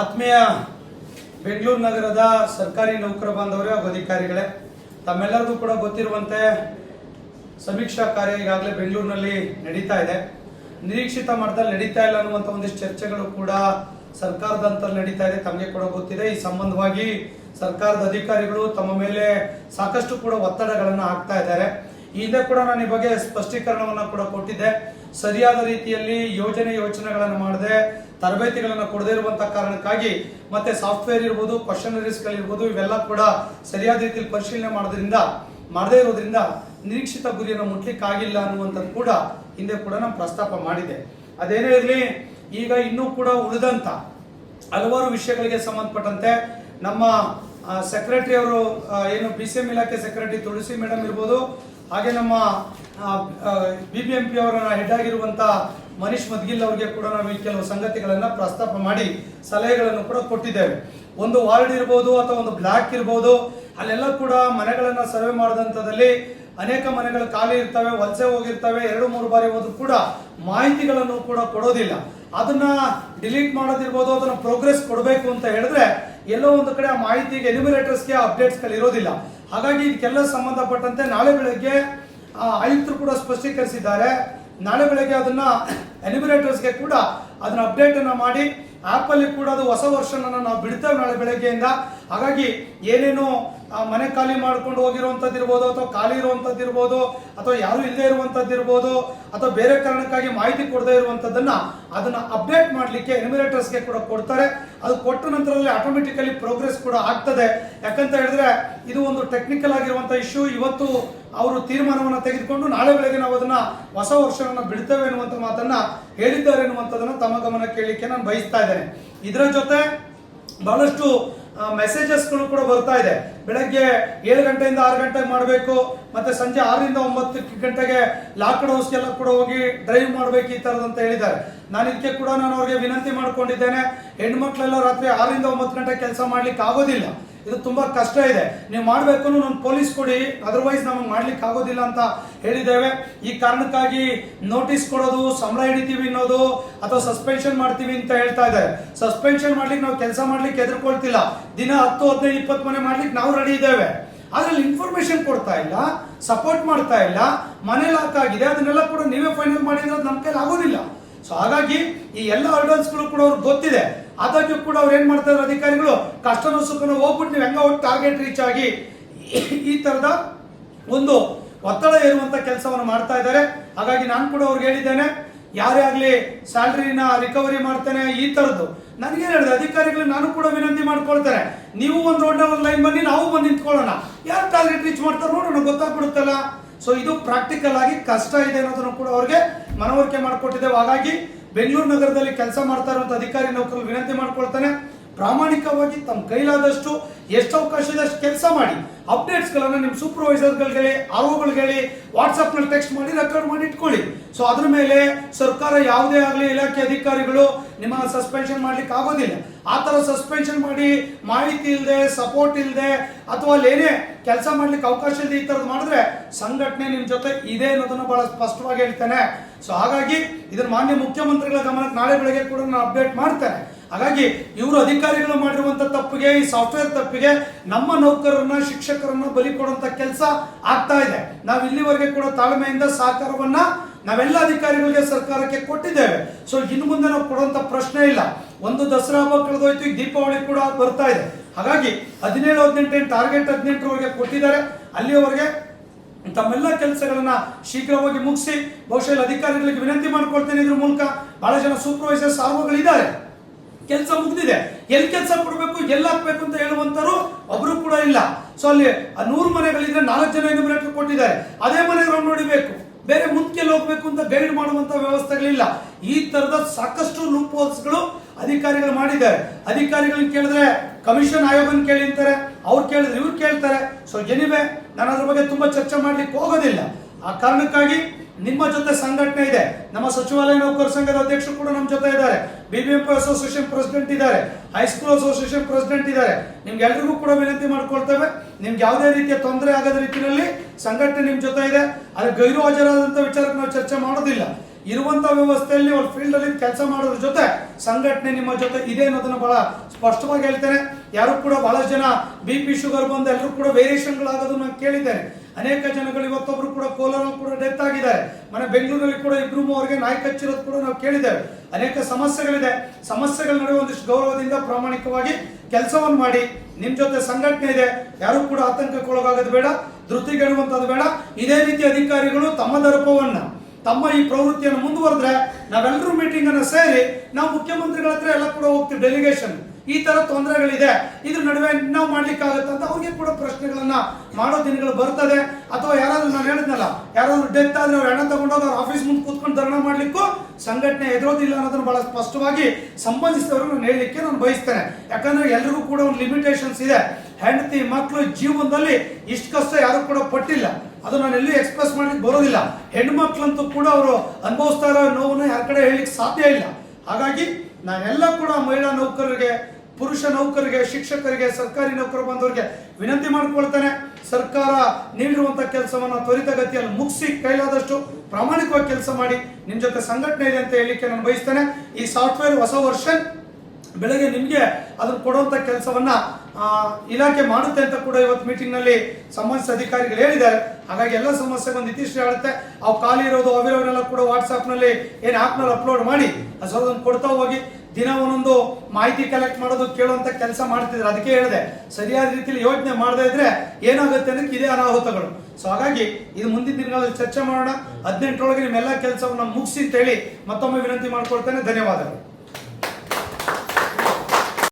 ಆತ್ಮೀಯ ಬೆಂಗಳೂರು ನಗರದ ಸರ್ಕಾರಿ ನೌಕರ ಬಾಂಧವರೇ ಹಾಗೂ ಅಧಿಕಾರಿಗಳೇ, ತಮ್ಮೆಲ್ಲರಿಗೂ ಕೂಡ ಗೊತ್ತಿರುವಂತೆ ಸಮೀಕ್ಷಾ ಕಾರ್ಯ ಈಗಾಗಲೇ ಬೆಂಗಳೂರಿನಲ್ಲಿ ನಡೀತಾ ಇದೆ. ನಿರೀಕ್ಷಿತ ಮಟ್ಟದಲ್ಲಿ ನಡೀತಾ ಇಲ್ಲ ಅನ್ನುವಂಥ ಒಂದಿಷ್ಟು ಚರ್ಚೆಗಳು ಕೂಡ ಸರ್ಕಾರದ ಹಂತದಲ್ಲಿ ನಡೀತಾ ಇದೆ. ತಮಗೆ ಕೂಡ ಗೊತ್ತಿದೆ. ಈ ಸಂಬಂಧವಾಗಿ ಸರ್ಕಾರದ ಅಧಿಕಾರಿಗಳು ತಮ್ಮ ಮೇಲೆ ಸಾಕಷ್ಟು ಕೂಡ ಒತ್ತಡಗಳನ್ನು ಹಾಕ್ತಾ ಇದ್ದಾರೆ. ಹಿಂದೆ ಕೂಡ ನಾನು ಈ ಬಗ್ಗೆ ಸ್ಪಷ್ಟೀಕರಣವನ್ನು ಕೂಡ ಕೊಟ್ಟಿದ್ದೆ. ಸರಿಯಾದ ರೀತಿಯಲ್ಲಿ ಯೋಜನೆ ಯೋಚನೆಗಳನ್ನು ಮಾಡದೆ, ತರಬೇತಿಗಳನ್ನು ಕೊಡದೇ ಇರುವಂತಹ ಕಾರಣಕ್ಕಾಗಿ ಮತ್ತೆ ಸಾಫ್ಟ್ವೇರ್ ಇರ್ಬೋದು ಕ್ವಶನರೀಸ್ಗಳಿರ್ಬೋದು ಇವೆಲ್ಲ ಕೂಡ ಸರಿಯಾದ ರೀತಿಯಲ್ಲಿ ಪರಿಶೀಲನೆ ಮಾಡೋದ್ರಿಂದ, ಮಾಡದೇ ಇರೋದ್ರಿಂದ ನಿರೀಕ್ಷಿತ ಗುರಿಯನ್ನು ಮುಟ್ಲಿಕ್ಕಾಗಿಲ್ಲ ಅನ್ನುವಂಥದ್ದು ಕೂಡ ಹಿಂದೆ ಕೂಡ ನಾನು ಪ್ರಸ್ತಾಪ ಮಾಡಿದೆ. ಅದೇನೇ ಇರಲಿ, ಈಗ ಇನ್ನೂ ಕೂಡ ಉಳಿದಂತ ಹಲವಾರು ವಿಷಯಗಳಿಗೆ ಸಂಬಂಧಪಟ್ಟಂತೆ ನಮ್ಮ ಸೆಕ್ರೆಟರಿ ಅವರು ಏನು ಬಿ ಸಿ ಎಂ ಇಲಾಖೆ ಸೆಕ್ರೆಟರಿ ತುಳಸಿ ಮೇಡಮ್ ಇರ್ಬೋದು, ಹಾಗೆ ನಮ್ಮ ಬಿ ಬಿ ಎಂ ಪಿ ಅವರ ಹೆಡ್ ಆಗಿರುವಂತ ಮನೀಶ್ ಮದ್ಗಿಲ್ ಅವರಿಗೆ ಕೂಡ ನಾವು ಈ ಕೆಲವು ಸಂಗತಿಗಳನ್ನ ಪ್ರಸ್ತಾಪ ಮಾಡಿ ಸಲಹೆಗಳನ್ನು ಕೂಡ ಕೊಟ್ಟಿದ್ದೇವೆ. ಒಂದು ವಾರ್ಡ್ ಇರ್ಬೋದು ಅಥವಾ ಒಂದು ಬ್ಲಾಕ್ ಇರ್ಬೋದು, ಅಲ್ಲೆಲ್ಲ ಕೂಡ ಮನೆಗಳನ್ನ ಸರ್ವೆ ಮಾಡಿದಂಥದಲ್ಲಿ ಅನೇಕ ಮನೆಗಳು ಖಾಲಿ ಇರ್ತವೆ, ವಲಸೆ ಹೋಗಿರ್ತವೆ, ಎರಡು ಮೂರು ಬಾರಿ ಹೋದ್ರು ಕೂಡ ಮಾಹಿತಿಗಳನ್ನು ಕೂಡ ಕೊಡೋದಿಲ್ಲ. ಅದನ್ನ ಡಿಲೀಟ್ ಮಾಡೋದಿರ್ಬೋದು, ಅದನ್ನ ಪ್ರೋಗ್ರೆಸ್ ಕೊಡಬೇಕು ಅಂತ ಹೇಳಿದ್ರೆ ಎಲ್ಲೋ ಒಂದು ಕಡೆ ಆ ಮಾಹಿತಿಗೆ ಅಪ್ಡೇಟ್ಸ್ ಅಪ್ಡೇಟ್ಸ್ಗಳು ಇರೋದಿಲ್ಲ. ಹಾಗಾಗಿ ಇದಕ್ಕೆಲ್ಲ ಸಂಬಂಧಪಟ್ಟಂತೆ ನಾಳೆ ಬೆಳಗ್ಗೆ ಆಯುಕ್ತರು ಕೂಡ ಸ್ಪಷ್ಟೀಕರಿಸಿದ್ದಾರೆ. ನಾಳೆ ಬೆಳಗ್ಗೆ ಅದನ್ನ ಎಲಿಬ್ರೇಟರ್ಸ್ಗೆ ಕೂಡ ಅದನ್ನ ಅಪ್ಡೇಟ್ ಅನ್ನ ಮಾಡಿ ಆಪ್ ಅಲ್ಲಿ ಕೂಡ ಅದು ಹೊಸ ವರ್ಷನ ನಾವು ಬಿಡ್ತೇವೆ ನಾಳೆ ಬೆಳಗ್ಗೆಯಿಂದ. ಹಾಗಾಗಿ ಏನೇನು ಮನೆ ಖಾಲಿ ಮಾಡ್ಕೊಂಡು ಹೋಗಿರುವಂತದ್ದು ಇರ್ಬೋದು, ಅಥವಾ ಖಾಲಿ ಇರುವಂತದ್ದು ಇರ್ಬೋದು, ಅಥವಾ ಯಾರು ಇಲ್ಲದೆ ಇರುವಂತದ್ದು ಇರ್ಬೋದು, ಅಥವಾ ಬೇರೆ ಕಾರಣಕ್ಕಾಗಿ ಮಾಹಿತಿ ಕೊಡದೇ ಇರುವಂತದ್ದನ್ನ ಅದನ್ನ ಅಪ್ಡೇಟ್ ಮಾಡ್ಲಿಕ್ಕೆ ಎನ್ಯುಮರೇಟರ್ಸ್ಗೆ ಕೂಡ ಕೊಡ್ತಾರೆ. ಅದು ಕೊಟ್ಟ ನಂತರದಲ್ಲಿ ಆಟೋಮೆಟಿಕಲಿ ಪ್ರೋಗ್ರೆಸ್ ಕೂಡ ಆಗ್ತದೆ. ಯಾಕಂತ ಹೇಳಿದ್ರೆ ಇದು ಒಂದು ಟೆಕ್ನಿಕಲ್ ಆಗಿರುವಂತ ಇಶ್ಯೂ ಇವತ್ತು ಅವರು ತೀರ್ಮಾನವನ್ನು ತೆಗೆದುಕೊಂಡು ನಾಳೆ ಬೆಳಗ್ಗೆ ನಾವು ಅದನ್ನ ಹೊಸ ವರ್ಷವನ್ನು ಬಿಡ್ತೇವೆ ಎನ್ನುವಂಥ ಮಾತನ್ನ ಹೇಳಿದ್ದಾರೆ ಎನ್ನುವಂಥದ್ದನ್ನು ತಮ್ಮ ಗಮನ ಕೇಳಲಿಕ್ಕೆ ನಾನು ಬಯಸ್ತಾ ಇದ್ದೇನೆ. ಇದರ ಜೊತೆ ಬಹಳಷ್ಟು ಮೆಸೇಜಸ್ಗಳು ಕೂಡ ಬರ್ತಾ ಇದೆ. ಬೆಳಗ್ಗೆ ಏಳು ಗಂಟೆಯಿಂದ ಆರು ಗಂಟೆಗೆ ಮಾಡಬೇಕು, ಮತ್ತೆ ಸಂಜೆ ಆರರಿಂದ ಒಂಬತ್ತು ಗಂಟೆಗೆ ಲಾಕ್ಡ್ ಹೌಸ್ಗೆಲ್ಲ ಕೂಡ ಹೋಗಿ ಡ್ರೈವ್ ಮಾಡಬೇಕು ಈ ತರದಂತ ಹೇಳಿದ್ದಾರೆ. ನಾನು ಇದಕ್ಕೆ ಕೂಡ ನಾನು ಅವ್ರಿಗೆ ವಿನಂತಿ ಮಾಡ್ಕೊಂಡಿದ್ದೇನೆ. ಹೆಣ್ಮಕ್ಳೆಲ್ಲ ರಾತ್ರಿ ಆರರಿಂದ ಒಂಬತ್ತು ಗಂಟೆ ಕೆಲಸ ಮಾಡ್ಲಿಕ್ಕೆ ಆಗೋದಿಲ್ಲ ಇದು ತುಂಬಾ ಕಷ್ಟ ಇದೆ. ನೀವು ಮಾಡಬೇಕು ನಮ್ಗೆ ಪೊಲೀಸ್ ಕೊಡಿ ಅದರ್ವೈಸ್ ನಮಗೆ ಮಾಡ್ಲಿಕ್ಕೆ ಆಗೋದಿಲ್ಲ ಅಂತ ಹೇಳಿದ್ದೇವೆ. ಈ ಕಾರಣಕ್ಕಾಗಿ ನೋಟಿಸ್ ಕೊಡೋದು, ಸಂಬಳ ಹಿಡಿತೀವಿ ಅನ್ನೋದು, ಅಥವಾ ಸಸ್ಪೆನ್ಷನ್ ಮಾಡ್ತೀವಿ ಅಂತ ಹೇಳ್ತಾ ಇದ್ದಾರೆ. ಸಸ್ಪೆನ್ಷನ್ ಮಾಡ್ಲಿಕ್ಕೆ ನಾವು ಕೆಲಸ ಮಾಡ್ಲಿಕ್ಕೆ ಎದುರ್ಕೊಳ್ತಿಲ್ಲ ದಿನ ಹತ್ತು, ಹದಿನೈದು, ಇಪ್ಪತ್ತು ಮನೆ ಮಾಡ್ಲಿಕ್ಕೆ ನಾವು ರೆಡಿ ಇದ್ದೇವೆ. ಅದ್ರಲ್ಲಿ ಇನ್ಫಾರ್ಮೇಶನ್ ಕೊಡ್ತಾ ಇಲ್ಲ ಸಪೋರ್ಟ್ ಮಾಡ್ತಾ ಇಲ್ಲ, ಮನೆ ಲಾಕ್ ಆಗಿದೆ, ಅದನ್ನೆಲ್ಲ ಕೂಡ ನೀವೇ ಫೈನಲ್ ಮಾಡಿದ್ರೆ ನಮ್ಮ ಕೈಲಿ ಆಗೋದಿಲ್ಲ. ಸೊ ಹಾಗಾಗಿ ಈ ಎಲ್ಲ ಗಳು ಕೂಡ ಅವ್ರಿಗೆ ಗೊತ್ತಿದೆ. ಆದಾಗ್ಯೂ ಕೂಡ ಅವ್ರು ಏನ್ ಮಾಡ್ತಾರೆ ಅಧಿಕಾರಿಗಳು? ಕಷ್ಟನೂ ಸುಖನೂ ಹೋಗ್ಬಿಟ್ಟು ನೀವು ಹೆಂಗ ಹೋಗಿ ಟಾರ್ಗೆಟ್ ರೀಚ್ ಆಗಿ ಈ ತರದ ಒಂದು ಒತ್ತಡ ಇರುವಂತ ಕೆಲಸವನ್ನು ಮಾಡ್ತಾ ಇದ್ದಾರೆ. ಹಾಗಾಗಿ ನಾನು ಕೂಡ ಅವ್ರಿಗೆ ಹೇಳಿದ್ದೇನೆ, ಯಾರೇ ಆಗಲಿ ಸ್ಯಾಲ್ರಿನ ರಿಕವರಿ ಮಾಡ್ತೇನೆ, ಈ ತರದ್ದು. ನನಗೇನು ಹೇಳಿದೆ ಅಧಿಕಾರಿಗಳು ನಾನು ಕೂಡ ವಿನಂತಿ ಮಾಡ್ಕೊಳ್ತಾರೆ ನೀವು ಒಂದು ರೋಡ್ನಲ್ಲಿ ಒಂದು ಲೈನ್ ಬನ್ನಿ, ನಾವು ಬಂದು ನಿಂತ್ಕೊಳ್ಳೋಣ. ಯಾರು ಟಾರ್ಗೆಟ್ ರೀಚ್ ಮಾಡ್ತಾರೆ ನೋಡೋಣ, ಗೊತ್ತಾಗ್ಬಿಡುತ್ತಲ್ಲ. ಸೊ ಇದು ಪ್ರಾಕ್ಟಿಕಲ್ ಆಗಿ ಕಷ್ಟ ಇದೆ ಅನ್ನೋದನ್ನು ಕೂಡ ಅವ್ರಿಗೆ ಮನವರಿಕೆ ಮಾಡಿಕೊಟ್ಟಿದ್ದೇವೆ. ಹಾಗಾಗಿ ಬೆಂಗಳೂರು ನಗರದಲ್ಲಿ ಕೆಲಸ ಮಾಡ್ತಾ ಇರುವಂತ ಅಧಿಕಾರಿ ನೌಕರರು ವಿನಂತಿ ಮಾಡ್ಕೊಳ್ತಾನೆ. ಪ್ರಾಮಾಣಿಕವಾಗಿ ತಮ್ಮ ಕೈಲಾದಷ್ಟು ಎಷ್ಟು ಅವಕಾಶ ಇದೆ ಅಷ್ಟು ಕೆಲಸ ಮಾಡಿ ಅಪ್ಡೇಟ್ಸ್ ಗಳನ್ನ ನಿಮ್ಮ ಸೂಪರ್ವೈಸರ್ಗಳಿಗೆ ಗಳಿಗೆ ಆರ್ಒಗಳಿಗೆ ಹೇಳಿ ವಾಟ್ಸ್ಆಪ್ನಲ್ಲಿ ಟೆಕ್ಸ್ಟ್ ಮಾಡಿ ರೆಕಾರ್ಡ್ ಮಾಡಿ ಇಟ್ಕೊಳ್ಳಿ. ಸೊ ಅದ್ರ ಮೇಲೆ ಸರ್ಕಾರ ಯಾವುದೇ ಆಗಲಿ ಇಲಾಖೆ ಅಧಿಕಾರಿಗಳು ನಿಮ್ಮ ಸಸ್ಪೆನ್ಷನ್ ಮಾಡ್ಲಿಕ್ಕೆ ಆಗೋದಿಲ್ಲ. ಆ ಥರ ಸಸ್ಪೆನ್ಷನ್ ಮಾಡಿ ಮಾಹಿತಿ ಇಲ್ಲದೆ ಸಪೋರ್ಟ್ ಇಲ್ಲದೆ ಅಥವಾ ಅಲ್ಲಿ ಏನೇ ಕೆಲಸ ಮಾಡ್ಲಿಕ್ಕೆ ಅವಕಾಶ ಇಲ್ಲದೆ ಈ ಥರದ್ದು ಮಾಡಿದ್ರೆ ಸಂಘಟನೆ ನಿಮ್ಮ ಜೊತೆ ಇದೆ ಅನ್ನೋದನ್ನು ಬಹಳ ಸ್ಪಷ್ಟವಾಗಿ ಹೇಳ್ತೇನೆ. ಸೊ ಹಾಗಾಗಿ ಇದನ್ನ ಮಾನ್ಯ ಮುಖ್ಯಮಂತ್ರಿಗಳ ಗಮನಕ್ಕೆ ನಾಳೆ ಬೆಳಗ್ಗೆ ಕೂಡ ನಾನು ಅಪ್ಡೇಟ್ ಮಾಡ್ತೇನೆ. ಹಾಗಾಗಿ ಇವರು ಅಧಿಕಾರಿಗಳು ಮಾಡಿರುವಂತ ತಪ್ಪಿಗೆ, ಈ ಸಾಫ್ಟ್ವೇರ್ ತಪ್ಪಿಗೆ ನಮ್ಮ ನೌಕರರನ್ನ, ಶಿಕ್ಷಕರನ್ನ ಬಲಿ ಕೊಡುವಂತ ಕೆಲಸ ಆಗ್ತಾ ಇದೆ. ನಾವು ಇಲ್ಲಿವರೆಗೆ ಕೂಡ ತಾಳ್ಮೆಯಿಂದ ಸಹಕಾರವನ್ನ ನಾವೆಲ್ಲ ಅಧಿಕಾರಿಗಳಿಗೆ ಸರ್ಕಾರಕ್ಕೆ ಕೊಟ್ಟಿದ್ದೇವೆ. ಸೊ ಇನ್ನು ಮುಂದೆ ನಾವು ಕೊಡುವಂತ ಪ್ರಶ್ನೆ ಇಲ್ಲ. ಒಂದು ದಸರಾ ಹಬ್ಬ ಕಳೆದೋಯ್ತು ಈಗ ದೀಪಾವಳಿ ಕೂಡ ಬರ್ತಾ ಇದೆ. ಹಾಗಾಗಿ ಹದಿನೇಳು, ಹದಿನೆಂಟು ಟಾರ್ಗೆಟ್ ಹದಿನೆಂಟರವರೆಗೆ ಕೊಟ್ಟಿದ್ದಾರೆ. ಅಲ್ಲಿಯವರೆಗೆ ತಮ್ಮೆಲ್ಲ ಕೆಲಸಗಳನ್ನ ಶೀಘ್ರವಾಗಿ ಮುಗಿಸಿ, ಬಹುಶಃ ಅಧಿಕಾರಿಗಳಿಗೆ ವಿನಂತಿ ಮಾಡ್ಕೊಳ್ತೇನೆ ಇದ್ರ ಮೂಲಕ. ಬಹಳ ಜನ ಸೂಪರ್ವೈಸರ್ಸ್ ಇದ್ದಾರೆ ಕೆಲಸ ಮುಗಿದಿದೆ. ಎಲ್ಲಿ ಕೆಲಸ ಕೊಡಬೇಕು, ಎಲ್ಲಿ ಹಾಕ್ಬೇಕು ಅಂತ ಹೇಳುವಂತರು ಒಬ್ರು ಕೂಡ ಇಲ್ಲ. ಸೊ ಅಲ್ಲಿ ನೂರು ಮನೆಗಳಿದ್ರೆ ನಾಲ್ಕು ಜನ ಎನ್ಯುಮರೇಟರ್ ಕೊಟ್ಟಿದ್ದಾರೆ. ಅದೇ ಮನೆಗೆ ನೋಡಿಬೇಕು. ಬೇರೆ ಮುಂದಕ್ಕೆ ಹೋಗ್ಬೇಕು ಅಂತ ಗೈಡ್ ಮಾಡುವಂತ ವ್ಯವಸ್ಥೆಗಳಿಲ್ಲ. ಈ ತರದ ಸಾಕಷ್ಟು ಲೂಪ್ಗಳು ಅಧಿಕಾರಿಗಳು ಮಾಡಿದ್ದಾರೆ. ಅಧಿಕಾರಿಗಳನ್ನ ಕೇಳಿದ್ರೆ ಕಮಿಷನ್ ಆಯೋಗನ ಕೇಳಿ ಅಂತಾರೆ ಅವ್ರು ಕೇಳಿದ್ರೆ ಇವ್ರು ಕೇಳ್ತಾರೆ. ಸೊ ಎನಿವೆ ನಾನು ಅದ್ರ ಬಗ್ಗೆ ತುಂಬಾ ಚರ್ಚೆ ಮಾಡ್ಲಿಕ್ಕೆ ಹೋಗೋದಿಲ್ಲ. ಆ ಕಾರಣಕ್ಕಾಗಿ ನಿಮ್ಮ ಜೊತೆ ಸಂಘಟನೆ ಇದೆ. ನಮ್ಮ ಸಚಿವಾಲಯ ನೌಕರ ಸಂಘದ ಅಧ್ಯಕ್ಷರು ಕೂಡ ನಮ್ಮ ಜೊತೆ ಇದ್ದಾರೆ. ಬಿಬಿಎಂಪಿ ಅಸೋಸಿಯೇಷನ್ ಪ್ರೆಸಿಡೆಂಟ್ ಇದ್ದಾರೆ. ಹೈಸ್ಕೂಲ್ ಅಸೋಸಿಯೇಷನ್ ಪ್ರೆಸಿಡೆಂಟ್ ಇದ್ದಾರೆ. ನಿಮ್ಗೆ ಎಲ್ರಿಗೂ ಕೂಡ ವಿನಂತಿ ಮಾಡ್ಕೊಳ್ತೇವೆ. ನಿಮ್ಗೆ ಯಾವುದೇ ರೀತಿಯ ತೊಂದರೆ ಆಗದ ರೀತಿಯಲ್ಲಿ ಸಂಘಟನೆ ನಿಮ್ಮ ಜೊತೆ ಇದೆ. ಅಲ್ಲಿ ಗೈರು ಹಾಜರಾದಂಥ ವಿಚಾರಕ್ಕೆ ನಾವು ಚರ್ಚೆ ಮಾಡೋದಿಲ್ಲ. ಇರುವಂತ ವ್ಯವಸ್ಥೆಯಲ್ಲಿ ಒಂದು ಫೀಲ್ಡ್ ಅಲ್ಲಿ ಕೆಲಸ ಮಾಡೋದ್ರ ಜೊತೆ ಸಂಘಟನೆ ನಿಮ್ಮ ಜೊತೆ ಇದೆ ಅನ್ನೋದನ್ನ ಬಹಳ ಸ್ಪಷ್ಟವಾಗಿ ಹೇಳ್ತೇನೆ. ಯಾರು ಕೂಡ ಬಹಳಷ್ಟು ಜನ ಬಿ ಪಿ ಶುಗರ್ ಬಂದು ಎಲ್ಲರೂ ಕೂಡ ವೇರಿಯೇಷನ್ಗಳಾಗೋದು ನಾನು ಕೇಳಿದ್ದೇನೆ. ಅನೇಕ ಜನಗಳು ಇವತ್ತೊಬ್ರು ಕೂಡ ಕೋಲಾರ ಕೂಡ ಡೆತ್ ಆಗಿದ್ದಾರೆ. ಮನೆ ಬೆಂಗಳೂರಲ್ಲಿ ಕೂಡ ಇಬ್ರು ಮೂವರಿಗೆ ನಾಯಿ ಕಚ್ಚಿರೋದು ಕೂಡ ನಾವು ಕೇಳಿದ್ದೇವೆ. ಅನೇಕ ಸಮಸ್ಯೆಗಳಿದೆ. ಸಮಸ್ಯೆಗಳ ನಡುವೆ ಒಂದಿಷ್ಟು ಗೌರವದಿಂದ ಪ್ರಾಮಾಣಿಕವಾಗಿ ಕೆಲಸವನ್ನು ಮಾಡಿ ನಿಮ್ ಜೊತೆ ಸಂಘಟನೆ ಇದೆ. ಯಾರು ಕೂಡ ಆತಂಕಕ್ಕೊಳಗಾಗೋದು ಬೇಡ ಧೃತಿಗೆಡುವಂಥದ್ದು ಬೇಡ. ಇದೇ ರೀತಿ ಅಧಿಕಾರಿಗಳು ತಮ್ಮ ದರ್ಪವನ್ನ ತಮ್ಮ ಈ ಪ್ರವೃತ್ತಿಯನ್ನು ಮುಂದುವರೆದ್ರೆ ನಾವೆಲ್ಲರೂ ಮೀಟಿಂಗ್ ಅನ್ನು ಸೇರಿ ನಾವು ಮುಖ್ಯಮಂತ್ರಿಗಳ ಹತ್ರ ಎಲ್ಲ ಕೂಡ ಹೋಗ್ತೀವಿ ಡೆಲಿಗೇಷನ್ ಈ ತರ ತೊಂದರೆಗಳಿದೆ. ಇದ್ರ ನಡುವೆ ನಾವು ಮಾಡ್ಲಿಕ್ಕೆ ಆಗುತ್ತೆ ಅಂತ ಅವ್ರಿಗೆ ಕೂಡ ಪ್ರಶ್ನೆಗಳನ್ನ ಮಾಡೋ ದಿನಗಳು ಬರ್ತದೆ. ಅಥವಾ ಯಾರಾದ್ರೂ ನಾನು ಹೇಳಿದ್ನಲ್ಲ, ಯಾರಾದ್ರೂ ಡೆತ್ ಆದ್ರೆ ಅವ್ರ ಹಣ ತಗೊಂಡೋಗಿ ಅವ್ರ ಆಫೀಸ್ ಮುಂದೆ ಕೂತ್ಕೊಂಡು ಧರಣ ಮಾಡ್ಲಿಕ್ಕೂ ಸಂಘಟನೆ ಎದುರೋದಿಲ್ಲ ಅನ್ನೋದನ್ನ ಬಹಳ ಸ್ಪಷ್ಟವಾಗಿ ಸಂಬಂಧಿಸಿದವರು ನಾನು ಹೇಳಲಿಕ್ಕೆ ನಾನು ಬಯಸ್ತೇನೆ. ಯಾಕಂದ್ರೆ ಎಲ್ರಿಗೂ ಕೂಡ ಒಂದು ಲಿಮಿಟೇಷನ್ಸ್ ಇದೆ. ಹೆಂಡತಿ ಮಕ್ಕಳು ಜೀವನದಲ್ಲಿ ಇಷ್ಟು ಕಷ್ಟ ಯಾರು ಕೂಡ ಪಟ್ಟಿಲ್ಲ. ಅದು ನಾನು ಎಲ್ಲೂ ಎಕ್ಸ್ಪ್ರೆಸ್ ಮಾಡ್ಲಿಕ್ಕೆ ಬರೋದಿಲ್ಲ. ಹೆಣ್ಮಕ್ಳಂತೂ ಕೂಡ ಅವರು ಅನುಭವಿಸ್ತಾ ಇರೋ ನೋವನ್ನ ಯಾರ ಕಡೆ ಹೇಳಲಿಕ್ಕೆ ಸಾಧ್ಯ ಇಲ್ಲ. ಹಾಗಾಗಿ ನಾನೆಲ್ಲ ಕೂಡ ಮಹಿಳಾ ನೌಕರರಿಗೆ, ಪುರುಷ ನೌಕರರಿಗೆ, ಶಿಕ್ಷಕರಿಗೆ, ಸರ್ಕಾರಿ ನೌಕರ ಬಂದವರಿಗೆ ವಿನಂತಿ ಮಾಡಿಕೊಳ್ತೇನೆ. ಸರ್ಕಾರ ನೀಡಿರುವಂತ ಕೆಲಸವನ್ನು ತ್ವರಿತಗತಿಯಲ್ಲಿ ಮುಗಿಸಿ ಕೈಲಾದಷ್ಟು ಪ್ರಾಮಾಣಿಕವಾಗಿ ಕೆಲಸ ಮಾಡಿ. ನಿಮ್ಮ ಜೊತೆ ಸಂಘಟನೆ ಇದೆ ಅಂತ ಹೇಳಲಿಕ್ಕೆ ನಾನು ಬಯಸ್ತೇನೆ. ಈ ಸಾಫ್ಟ್ವೇರ್ ಹೊಸ ವರ್ಷನ್ ಬೆಳಗ್ಗೆ ನಿಮಗೆ ಅದನ್ನು ಕೊಡುವಂಥ ಕೆಲಸವನ್ನ ಇಲಾಖೆ ಮಾಡುತ್ತೆ ಅಂತ ಕೂಡ ಇವತ್ತು ಮೀಟಿಂಗ್ನಲ್ಲಿ ಸಂಬಂಧಿಸಿದ ಅಧಿಕಾರಿಗಳು ಹೇಳಿದ್ದಾರೆ. ಹಾಗಾಗಿ ಎಲ್ಲ ಸಮಸ್ಯೆ ಒಂದು ಇತಿಶ್ರೀ ಆಡುತ್ತೆ ಅವು ಖಾಲಿ ಇರೋದು ಅವಿರೋರೆಲ್ಲ ಕೂಡ ವಾಟ್ಸಾಪ್ನಲ್ಲಿ ಏನು ಆ್ಯಪ್ನಲ್ಲಿ ಅಪ್ಲೋಡ್ ಮಾಡಿ ಅದನ್ನು ಕೊಡ್ತಾ ಹೋಗಿ, ದಿನ ಒಂದೊಂದು ಮಾಹಿತಿ ಕಲೆಕ್ಟ್ ಮಾಡೋದು ಕೇಳುವಂಥ ಕೆಲಸ ಮಾಡ್ತಿದ್ರು ಅದಕ್ಕೆ ಹೇಳಿದೆ. ಸರಿಯಾದ ರೀತಿಯಲ್ಲಿ ಯೋಚನೆ ಮಾಡದೇ ಇದ್ರೆ ಏನಾಗುತ್ತೆ ಅಂದ್ರೆ ಇದೇ ಅನಾಹುತಗಳು. ಸೊ ಹಾಗಾಗಿ ಇದು ಮುಂದಿನ ದಿನಗಳಲ್ಲಿ ಚರ್ಚೆ ಮಾಡೋಣ. ಹದಿನೆಂಟರೊಳಗೆ ನಿಮ್ಮೆಲ್ಲ ಕೆಲಸವನ್ನು ಮುಗಿಸಿ ಅಂತ ಹೇಳಿ ಮತ್ತೊಮ್ಮೆ ವಿನಂತಿ ಮಾಡ್ಕೊಳ್ತೇನೆ. ಧನ್ಯವಾದಗಳು.